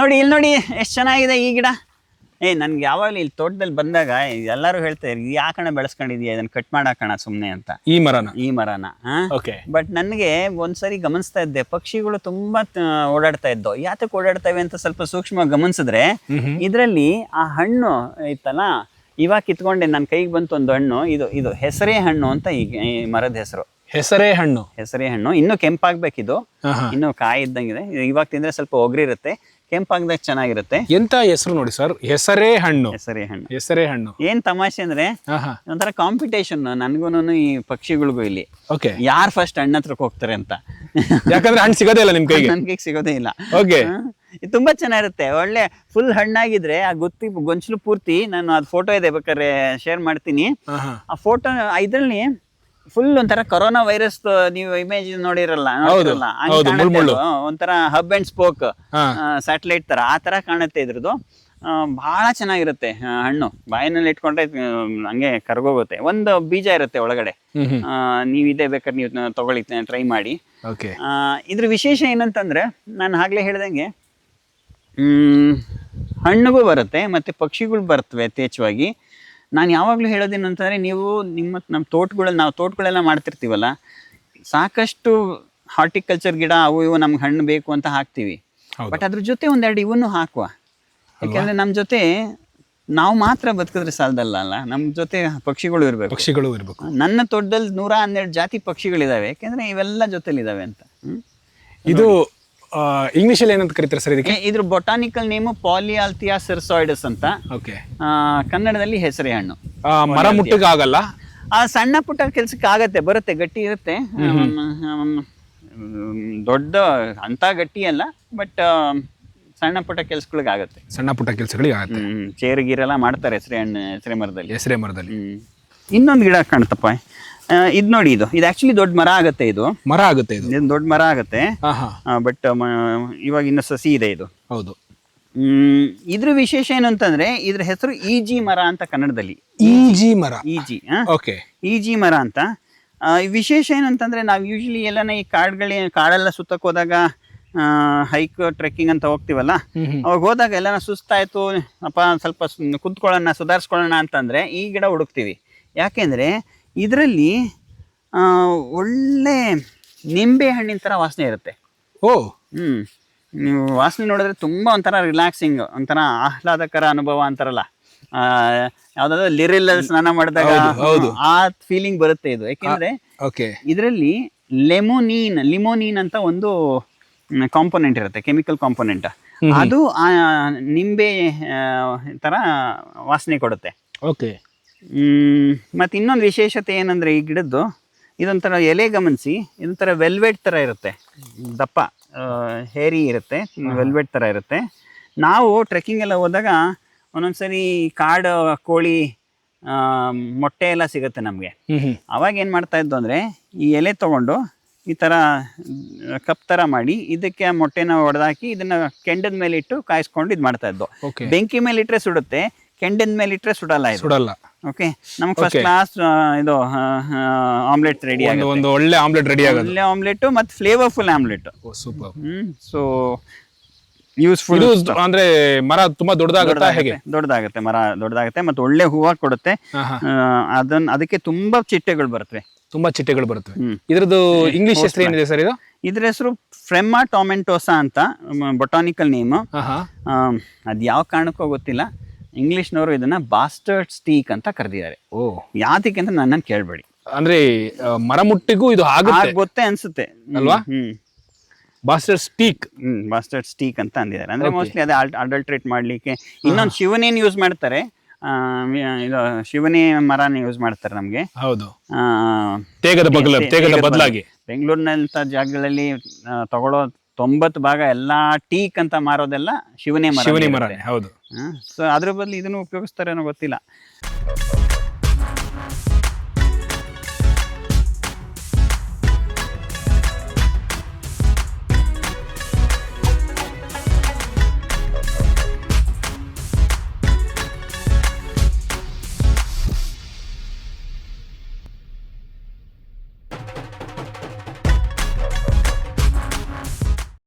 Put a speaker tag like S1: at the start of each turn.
S1: ನೋಡಿ ಇಲ್ಲಿ ನೋಡಿ ಎಷ್ಟು ಚೆನ್ನಾಗಿದೆ ಈ ಗಿಡ. ಏ ನನ್ಗೆ ಯಾವಾಗಲೂ ಇಲ್ಲಿ ತೋಟದಲ್ಲಿ ಬಂದಾಗ ಎಲ್ಲರೂ ಹೇಳ್ತಾರೆ ಯಾಕಣ ಬೆಳೆಸ್ಕೊಂಡಿದ್ಯಾ ಇದನ್ನ ಕಟ್ ಮಾಡಾಕಣ ಸುಮ್ಮನೆ ಅಂತ.
S2: ಈ ಮರನ?
S1: ಈ ಮರನ
S2: ಓಕೆ
S1: ಬಟ್ ನನಗೆ ಒಂದ್ಸರಿ ಗಮನಿಸ್ತಾ ಇದ್ದೆ ಪಕ್ಷಿಗಳು ತುಂಬಾ ಓಡಾಡ್ತಾ ಇದ್ದವು. ಯಾತಕ್ಕೆ ಓಡಾಡ್ತವೆ ಅಂತ ಸ್ವಲ್ಪ ಸೂಕ್ಷ್ಮ ಗಮನಿಸಿದ್ರೆ ಇದರಲ್ಲಿ ಆ ಹಣ್ಣು ಇತ್ತಲ್ಲ ಇವಾಗ ಕಿತ್ಕೊಂಡೆ ನನ್ನ ಕೈಗೆ ಬಂತು ಒಂದು ಹಣ್ಣು ಇದು ಇದು ಹೆಸರೇ ಹಣ್ಣು ಅಂತ ಈಗ ಈ ಮರದ ಹೆಸರು.
S2: ಹೆಸರೇ ಹಣ್ಣು.
S1: ಹೆಸರೇ ಹಣ್ಣು. ಇನ್ನು ಕೆಂಪಾಗ್ಬೇಕಿದು. ಇನ್ನು ಕಾಯಿ ಇದ್ದಂಗಿದೆ. ಇದು ಇವಾಗ ತಿಂದ್ರೆ ಸ್ವಲ್ಪ ಒಗ್ರಿರುತ್ತೆ. ಕೆಂಪಾಗ್ದಾಗ ಚೆನ್ನಾಗಿರುತ್ತೆ.
S2: ಎಂತ ಹೆಸರು ನೋಡಿ ಸರ್? ಹೆಸರೇ ಹಣ್ಣು.
S1: ಹೆಸರೇ ಹಣ್ಣು.
S2: ಹೆಸರೇ ಹಣ್ಣು.
S1: ಏನ್ ತಮಾಷೆ ಅಂದ್ರೆ ಒಂಥರ ಕಾಂಪಿಟೇಷನ್ ನನ್ಗೂನು ಈ ಪಕ್ಷಿಗಳಿಗೂ ಇಲ್ಲಿ.
S2: ಓಕೆ
S1: ಯಾರು ಫಸ್ಟ್ ಹಣ್ಣ ಹತ್ರಕ್ಕೆ ಹೋಗ್ತಾರೆ ಅಂತ.
S2: ಯಾಕಂದ್ರೆ ಹಣ್ಣು ಸಿಗೋದೇ ಇಲ್ಲ ನಿಮ್ ಕೈಗೆ?
S1: ನನ್ಗೆ ಸಿಗೋದೇ ಇಲ್ಲ.
S2: ಓಕೆ
S1: ಇದು ತುಂಬಾ ಚೆನ್ನಾಗಿರುತ್ತೆ. ಒಳ್ಳೆ ಫುಲ್ ಹಣ್ಣಾಗಿದ್ರೆ ಆ ಗೊತ್ತಿ ಗೊಂಚಲು ಪೂರ್ತಿ ನಾನು ಅದ್ ಫೋಟೋ ಇದೆ ಬೇಕಾದ್ರೆ ಶೇರ್ ಮಾಡ್ತೀನಿ. ಆ ಫೋಟೋ ಇದ್ರಲ್ಲಿ ಫುಲ್ ಒಂಥರ ಕೊರೋನಾ ವೈರಸ್ ನೀವು ಇಮೇಜ್ ನೋಡಿರಲ್ಲ ನೋಡಿರಲ್ಲ? ಹಂಗ್
S2: ಹೌದು,
S1: ಕಾಣುತ್ತೆ
S2: ಮುಳ್ಳು,
S1: ಅದು. ಒಂಥರ ಹಬ್ ಅಂಡ್ ಸ್ಪೋಕ್. ಸ್ಯಾಟಲೈಟ್ ತರ ಆ ತರ ಕಾಣುತ್ತೆ ಇದ್ರದ್ದು. ಬಹಳ ಚೆನ್ನಾಗಿರುತ್ತೆ ಆ, ಹಣ್ಣು. ಬಾಯಿನಲ್ಲಿ ಇಟ್ಕೊಂಡ್ರೆ ಹಂಗೆ ಕರ್ಗೋಗುತ್ತೆ. ಒಂದು ಬೀಜ ಇರುತ್ತೆ ಒಳಗಡೆ.
S2: ಹ್ಮ್ ಹ್ಮ್.
S1: ಆ, ನೀವು ಇದೇ ಬೇಕಾದ್ರೆ ನೀವು ತಗೊಳ್ಳಿ ಟ್ರೈ ಮಾಡಿ.
S2: ಓಕೆ
S1: ಆ, ಇದ್ರ ವಿಶೇಷ ಏನಂತಂದ್ರೆ ನಾನು ಆಗ್ಲೇ ಹೇಳ್ದಂಗೆ ಮ್, ಹಣ್ಣುಗೂ ಬರುತ್ತೆ ಮತ್ತೆ ಪಕ್ಷಿಗಳು ಬರ್ತವೆ ಯಥೇಚ್ಛವಾಗಿ. ನಾನು ಯಾವಾಗಲೂ ಹೇಳೋದೇನಂತಂದರೆ ನೀವು ನಿಮ್ಮ ನಮ್ಮ ತೋಟಗಳಲ್ಲಿ ನಾವು ತೋಟಗಳೆಲ್ಲ ಮಾಡ್ತಿರ್ತೀವಲ್ಲ ಸಾಕಷ್ಟು ಹಾರ್ಟಿಕಲ್ಚರ್ ಗಿಡ ಅವು ಇವು ನಮ್ಗೆ ಹಣ್ಣು ಬೇಕು ಅಂತ ಹಾಕ್ತೀವಿ. ಬಟ್ ಅದ್ರ ಜೊತೆ ಒಂದೆರಡು ಇವನ್ನು ಹಾಕುವ. ಯಾಕೆಂದರೆ ನಮ್ಮ ಜೊತೆ ನಾವು ಮಾತ್ರ ಬದುಕಿದ್ರೆ ಸಾಲದಲ್ಲ ಅಲ್ಲ ನಮ್ಮ ಜೊತೆ ಪಕ್ಷಿಗಳು ಇರಬೇಕು.
S2: ಪಕ್ಷಿಗಳು ಇರಬೇಕು.
S1: ನನ್ನ ತೋಟದಲ್ಲಿ ನೂರ ಹನ್ನೆರಡು ಜಾತಿ ಪಕ್ಷಿಗಳಿದಾವೆ. ಯಾಕೆಂದ್ರೆ ಇವೆಲ್ಲ ಜೊತೆಲಿದಾವೆ ಅಂತ?
S2: ಇದು ಇಂಗ್ಲಿಷ್ ಅಲ್ಲಿ ಏನಂತ ಕರೀತಾರೆ ಸರ್ ಇದಕ್ಕೆ?
S1: ಇದ್ರ ಬೊಟಾನಿಕಲ್ ನೇಮು ಪಾಲಿಯಾಲ್ತಿಯಾ ಸಿರ್ಸಾಯ್ಡಸ್ ಅಂತ.
S2: ಓಕೆ
S1: ಆ, ಕನ್ನಡದಲ್ಲಿ ಹೆಸರೇ ಹಣ್ಣು.
S2: ಮರ ಮುಟ್ಟಿಗೆ ಆಗಲ್ಲ
S1: ಆ ಸಣ್ಣ ಪುಟ್ಟ ಕೆಲ್ಸಕ್ಕೆ ಆಗತ್ತೆ ಬರುತ್ತೆ ಗಟ್ಟಿ ಇರುತ್ತೆ. ದೊಡ್ಡ ಅಂತ ಗಟ್ಟಿ ಅಲ್ಲ ಬಟ್ ಸಣ್ಣ ಪುಟ್ಟ ಕೆಲ್ಸಗಳಿಗೆ ಆಗತ್ತೆ.
S2: ಸಣ್ಣ ಪುಟ್ಟ ಕೆಲ್ಸಗಳಿಗೆ ಆಗುತ್ತೆ.
S1: ಚೇರು ಗೀರೆಲ್ಲ ಮಾಡ್ತಾರೆ ಹೆಸರೇ ಹಣ್ಣು ಹೆಸರೇ ಮರದಲ್ಲಿ.
S2: ಹೆಸರೇ ಮರದಲ್ಲಿ.
S1: ಇನ್ನೊಂದು ಗಿಡ ಕಾಣ್ತಪ್ಪ ಇದು ನೋಡಿ ಇದು. ಇದು ಆಕ್ಚುಲಿ ದೊಡ್ಡ ಮರ ಆಗತ್ತೆ ಇದು.
S2: ಮರ ಆಗುತ್ತೆ ಇದು.
S1: ದೊಡ್ಡ ಮರ ಆಗುತ್ತೆ. ಬಟ್ ಇವಾಗ ಇನ್ನು ಸಸಿ ಇದೆ ಇದು.
S2: ಹೌದು.
S1: ಹ್ಮ್, ಇದ್ರ ವಿಶೇಷ ಏನು ಅಂತಂದ್ರೆ ಇದ್ರ ಹೆಸರು ಈಜಿ ಮರ ಅಂತ ಕನ್ನಡದಲ್ಲಿ.
S2: ಈಜಿ ಮರ.
S1: ಈಜಿ
S2: ಓಕೆ
S1: ಈಜಿ ಮರ ಅಂತ. ವಿಶೇಷ ಏನಂತಂದ್ರೆ ನಾವು ಯೂಶಲಿ ಎಲ್ಲನ ಈ ಕಾಡುಗಳಿ ಕಾಡೆಲ್ಲ ಸುತ್ತಕ್ಕೆ ಹೋದಾಗ ಹೈಕ್ ಟ್ರೆಕ್ಕಿಂಗ್ ಅಂತ ಹೋಗ್ತೀವಲ್ಲ? ಅವಾಗ ಹೋದಾಗ ಎಲ್ಲನ ಸುಸ್ತಾಯ್ತು ಅಪ್ಪ ಸ್ವಲ್ಪ ಕುಂತ್ಕೊಳ್ಳೋಣ ಸುಧಾರಿಸ್ಕೊಳ್ಳೋಣ ಅಂತಂದ್ರೆ ಈ ಗಿಡ ಹುಡುಕ್ತೀವಿ. ಯಾಕೆಂದ್ರೆ ಇದರಲ್ಲಿ ಒಳ್ಳೆ ನಿಂಬೆ ಹಣ್ಣಿನ ಥರ ವಾಸನೆ ಇರುತ್ತೆ.
S2: ಓ!
S1: ಹ್ಞೂ ನೀವು ವಾಸನೆ ನೋಡಿದ್ರೆ ತುಂಬಾ ಒಂಥರ ರಿಲ್ಯಾಕ್ಸಿಂಗ್ ಒಂಥರ ಆಹ್ಲಾದಕರ ಅನುಭವ ಅಂತಾರಲ್ಲ. ಆ, ಯಾವ್ದಾದ್ರು ಲಿರಿಲ್ ಸ್ನಾನ ಮಾಡಿದಾಗ ಆ ಫೀಲಿಂಗ್ ಬರುತ್ತೆ ಇದು. ಯಾಕೆಂದ್ರೆ ಇದರಲ್ಲಿ ಲೆಮೋನೀನ್ ಲಿಮೋನೀನ್ ಅಂತ ಒಂದು ಕಾಂಪೊನೆಂಟ್ ಇರುತ್ತೆ ಕೆಮಿಕಲ್ ಕಾಂಪೊನೆಂಟ್ ಅದು ಆ ನಿಂಬೆ ತರ ವಾಸನೆ ಕೊಡುತ್ತೆ.
S2: ಓಕೆ
S1: ಮತ್ತೆ ಇನ್ನೊಂದು ವಿಶೇಷತೆ ಏನಂದ್ರೆ ಈ ಗಿಡದ್ದು ಇದೊಂಥರ ಎಲೆ ಗಮನಿಸಿ ಇದೊಂಥರ ವೆಲ್ವೆಟ್ ಥರ ಇರುತ್ತೆ. ದಪ್ಪ ಹೇರಿ ಇರುತ್ತೆ ವೆಲ್ವೆಟ್ ಥರ ಇರುತ್ತೆ. ನಾವು ಟ್ರೆಕ್ಕಿಂಗ್ ಎಲ್ಲ ಹೋದಾಗ ಒಂದೊಂದ್ಸರಿ ಕಾಡು ಕೋಳಿ ಮೊಟ್ಟೆ ಎಲ್ಲ ಸಿಗುತ್ತೆ ನಮಗೆ. ಅವಾಗ ಏನು ಮಾಡ್ತಾ ಇದ್ದು ಅಂದರೆ ಈ ಎಲೆ ತೊಗೊಂಡು ಈ ಥರ ಕಪ್ ಥರ ಮಾಡಿ ಇದಕ್ಕೆ ಮೊಟ್ಟೆನ ಹೊಡೆದಾಕಿ ಇದನ್ನ ಕೆಂಡದ ಮೇಲೆ ಇಟ್ಟು ಕಾಯಿಸ್ಕೊಂಡು ಇದು ಮಾಡ್ತಾ ಇದ್ದು. ಬೆಂಕಿ ಮೇಲೆ ಇಟ್ಟರೆ ಸುಡುತ್ತೆ ಕೆಂಡದ ಮೇಲೆ ಇಟ್ಟರೆ ಸುಡಲ್ಲ ಇದು?
S2: ಸುಡಲ್ಲ.
S1: ಓಕೆ ನಮ್ಗೆ ಫಸ್ಟ್ ಕ್ಲಾಸ್ ಇದು ಆಮ್ಲೆಟ್ ರೆಡಿ
S2: ಒಂದು ಒಂದು ಒಳ್ಳೆ ಆಮ್ಲೆಟ್ ರೆಡಿ ಆಗುತ್ತೆ
S1: ಒಳ್ಳೆ ಆಮ್ಲೆಟ್ ಮತ್ತು flavourful omelette
S2: super
S1: so useful
S2: ಅಂದ್ರೆ ಮರ ತುಂಬಾ ದೊಡ್ಡದಾಗುತ್ತೆ ಹೇಗೆ?
S1: ದೊಡ್ಡದಾಗುತ್ತೆ ಮರ ದೊಡ್ಡದಾಗುತ್ತೆ ಮತ್ತು ಒಳ್ಳೆ ಹೂವು ಕೊಡುತ್ತೆ. ಅದನ್ನ ಅದಕ್ಕೆ ತುಂಬಾ ಚಿಟ್ಟೆಗಳು ಬರುತ್ತೆ
S2: ತುಂಬಾ ಚಿಟ್ಟೆಗಳು ಬರುತ್ತವೆ
S1: ಹ್ಮ್.
S2: ಇದ್ರದ್ದು ಇಂಗ್ಲಿಷ್ ಹೆಸರು ಏನಿದೆ ಸರ್ ಇದು?
S1: ಇದ್ರ ಹೆಸರು ಫ್ರೆಮ್ಮಾ ಟೊಮೆಂಟೋಸಾ ಅಂತ ಬೊಟಾನಿಕಲ್ ನೇಮ್ ಅದು ಯಾವ ಕಾರಣಕ್ಕೂ ಗೊತ್ತಿಲ್ಲ. ಇಂಗ್ಲಿಷ್ನವರು ಇದನ್ನ ಬಾಸ್ಟರ್ಡ್ ಸ್ಟೀಕ್ ಅಂತ ಕರೆದಿದ್ದಾರೆ.
S2: ಓ.
S1: ಯಾತಕ್ಕೆ ಅಂತ ನನ್ನನ್ನು ಕೇಳಬೇಡಿ.
S2: ಅಂದ್ರೆ ಮರಮುಟ್ಟಿಗೂ ಇದು ಆಗುತ್ತೆ?
S1: ಗೊತ್ತೇ ಅನ್ಸುತ್ತೆ.
S2: ಅಲ್ವಾ?
S1: Bastard
S2: baster steak
S1: hmm bastard steak ಅಂತ ಅಂದಿದ್ದಾರೆ. ಅಂದ್ರೆ ಮೋಸ್ಟ್ಲಿ ಅದೇ ಅಡಲ್ಟ್ರೇಟ್ ಮಾಡ್ಲಿಕ್ಕೆ. ಇನ್ನೊಂದು ಶಿವನೇನ್ ಯೂಸ್ ಮಾಡ್ತಾರೆ. ಇದು ಶಿವನೇ ಮರನ ಯೂಸ್ ಮಾಡ್ತಾರೆ ನಮಗೆ.
S2: ಹೌದು. ತೇಗದ ತೇಗದ ಬದಲಾಗಿ.
S1: ಬೆಂಗಳೂರಿನಂತ ಜಾಗಗಳಲ್ಲಿ ತಗೊಳ್ಳೋ ತೊಂಬತ್ತು ಭಾಗ ಎಲ್ಲಾ ಟೀಕ್ ಅಂತ ಮಾರೋದೆಲ್ಲ ಶಿವನೇ ಮರ
S2: ಶಿವನಿ ಮರ ಹೌದು.
S1: ಸೊ ಅದ್ರ ಬದಲು ಇದನ್ನು ಉಪಯೋಗಿಸ್ತಾರೇನೋ ಗೊತ್ತಿಲ್ಲ.